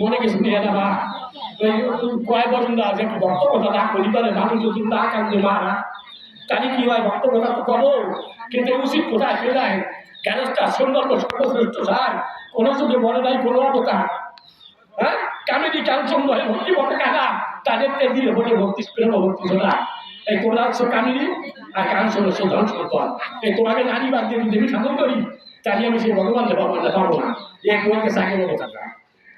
মনে কিছু নিয়ে না ওই কয় বছর না যে ভক্ত কথা না করি পারে, মানুষ যদি না কান্দে মারা, তাহলে কি হয়? ভক্ত কথা তো করো কিন্তু উচিত কোথায়? যায় গ্যারেজটা সুন্দর সর্বশ্রেষ্ঠ স্যার কোনো যদি বলে নাই, কোনো অবতার হ্যাঁ? কামিনী কাঞ্চন বলে ভক্তি বলে কানা তাদের তে দিলে বলে ভক্তি, প্রেম ভক্তি সোনা এই তোমরা হচ্ছে কামিনী আর কাঞ্চন হচ্ছে সম্পদ এই তোমাকে নারী বাদ দিয়ে যদি আমি সাধন করি, তাহলে আমি সেই ভগবান ভগবান পাবো না। এই তোমাকে সাকে বলে থাকা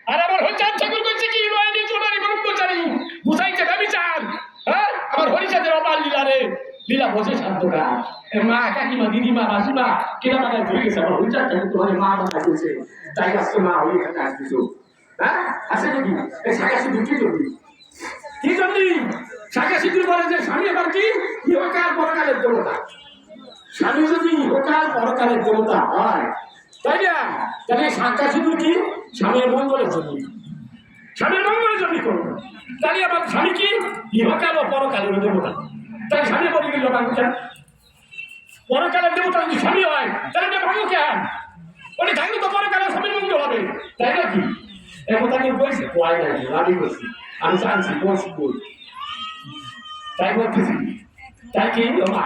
আর আমার হরিচাঁদ ঠাকুর করছে কি? বুঝাইছে ব্যবিচার। হ্যাঁ? আমার হরিচাঁদের অপার লীলা রে। লীলা বোঝে শান্তরা। মা, কাকিমা, দিদিমা, মাসিমা, কেনা বানায় ধরে গেছে আমার হরিচাঁদ ঠাকুর। তোমার মা বানায় দিয়েছে তাই আজকে মা, ওই এখানে আসতেছো হ্যাঁ? আছে নাকি? এই শাখা শুধু কি করবি কি করবি শাখা বলে যে স্বামী আবার কি? ইহকাল পরকালের দেবতা। স্বামী যদি ইহকাল পরকালের দেবতা হয় তাই না? তাহলে শাখা সিঁদুর কি? স্বামীর মঙ্গলের জন্য। স্বামীর মঙ্গলের জন্য করব তাহলে আমার স্বামী কি? ইহকাল ও পরকালের দেবতা। তাই স্বামী বলে গেল বাবুটা পরকালের দেবতা যদি স্বামী হয়, তাহলে এটা ভাঙো কেন ওটা থাকলে তো পরকালের স্বামীর মঙ্গল হবে। তাই নাকি? এখন তাকে বলছি? কয় নাকি আমি বলছি। আমি জানছি, বলছি বই তাই বলতেছি। তাই কি? মা।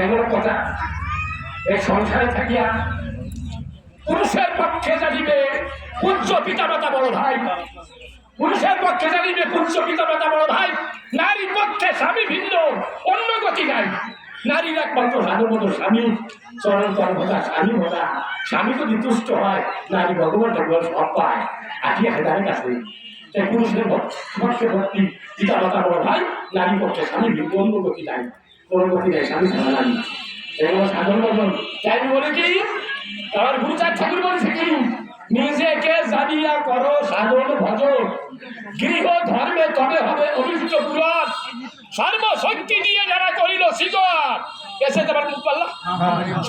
এমন কথা। এই সংসারে থাকিয়া পুরুষের পক্ষে জানিবে পূজ্য পিতা মাতা বড় ভাই। পুরুষের পক্ষে জানিবে পূজ্য পিতা মাতা বড় ভাই। নারীর পক্ষে স্বামী ভিন্ন, অন্য গতি নাই। নারীর একমাত্র সাধুমত স্বামী, চরণ কর্মতা স্বামী ভোটা স্বামী যদি তুষ্ট হয়, নারী ভগবান ঠাকুর সব পায়। আটিয়া হেদারের কাছে তাই পুরুষের পক্ষে ভক্তি পিতা মাতা বড় ভাই, নারী পক্ষে স্বামী ভিন্ন, অন্য গতি নাই। কোনো গতি নাই, স্বামী ছাড়া নারী এগুলো সাধারণ তাই বলে কি আমার গুরুচার ঠাকুর বলেছে কি নিজেকে জানিয়া করো সাধন ভজন গৃহ ধর্মে তবে হবে অভিষ্ট পূরণ। সর্বশক্তি দিয়ে যারা করিল সৃজন এসে তোমার মুখ পাল্লা।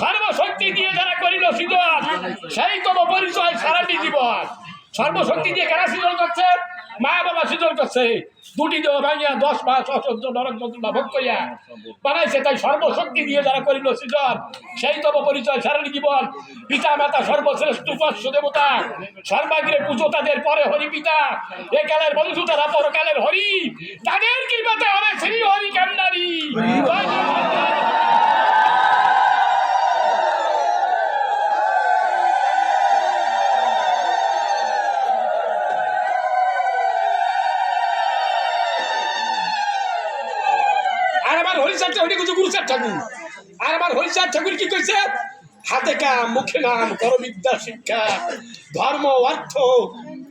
সর্বশক্তি দিয়ে যারা করিল সৃজন সেই তব পরিচয় সারাটি জীবন। সর্বশক্তি দিয়ে কারা সৃজন করছে? মা বাবা সৃজন করছে। দুটি দেহ ভাঙিয়া দশ মাস অসহ্য নরক যন্ত্রণা ভোগ করিয়া বানাইছে, তাই সর্বশক্তি দিয়ে যারা করিল সৃজন, সেই তব পরিচয় সারাটি জীবন। পিতা, মাতা, সর্বশ্রেষ্ঠ, উপাস্য, দেবতা। সর্বাগ্রে পুজো তাদের পরে হরি পিতা। এ কালের বন্ধু তারা পরকালের হরি। তাদের কৃপাতে হবে শ্রী হরি কান্ডারি। হরিচাঁদ ঠাকুর কিছু গুরুচাঁদ ঠাকুর আর আমার হরিচাঁদ ঠাকুর কি কইছে? হাতে কাম মুখে নাম, কর বিদ্যা, শিক্ষা, ধর্ম, অর্থ,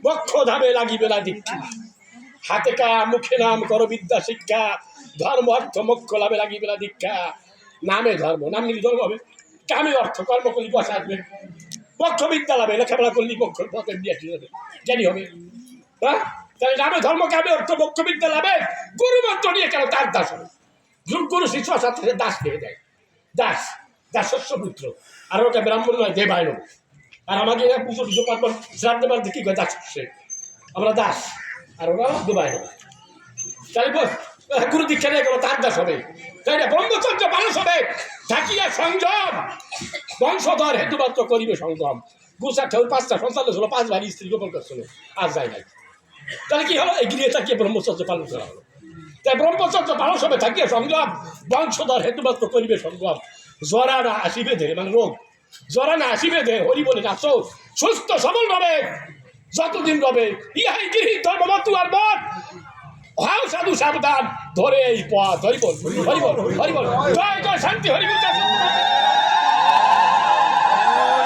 বক্ষ ধামে লাগিবে না দীক্ষা। হাতে কাম মুখে নাম, কর বিদ্যা, শিক্ষা, ধর্ম, অর্থ, মোক্ষ লাভে লাগিবে না দীক্ষা। নামে ধর্ম, নাম নিলে ধর্ম হবে। কামে অর্থ, কর্ম করলে পয়সা আসবে। পক্ষ বিদ্যা লাভে, লেখাপড়া করলে পক্ষ বিয়ে যাবে জ্ঞানী হবে। হ্যাঁ? তাহলে নামে ধর্ম, কামে অর্থ পক্ষ বিদ্যা লাভে। গুরু মন্ত্র নিয়ে কেন তার দাস হবে? গুরু শিষ্য সাথে দাস পেয়ে দেয়। দাস দাসস্য পুত্র। আর ওটা ব্রাহ্মণ নয় দেবায় লোক আর আমাকে এরা পুজো টুজো পার্বণ শ্রাদ্ধ পারতে কি করে দাস সে আমরা দাস, আর ওরা দেবায় লোক তাহলে বল গুরু দীক্ষা নিয়ে গেল তার দাস হবে। তাই না ব্রহ্মচর্য মানুষ হবে। থাকিয়া সংযম। বংশধর হেতুমাত্র করিবে সংযম। গুসার ঠাকুর পাঁচটা সন্তান ছিল পাঁচ ভাই স্ত্রী গোপন করছিল। আজ যায় নাই। তাহলে কি হলো? এই গৃহে থাকিয়ে ব্রহ্মচর্য পালন করা হলো। তাই ব্রহ্মচর্য পালন হবে থাকিয়ে সংগ্রাম, বংশধর হেতুমাত্র করিবে সংগ্রাম। জরা না আসিবে দেহে মানে রোগ। জ্বরা না আসিবে দেহে, হরি বলে নাচ সুস্থ, সবল রবে, যতদিন রবে, ইহাই গৃহী ধর্মবতু আর মত। হাও সাধু সাবধান, ধরে এই পথ। হরি বল হরি বল হরি বল জয় জয়, শান্তি, হরি বল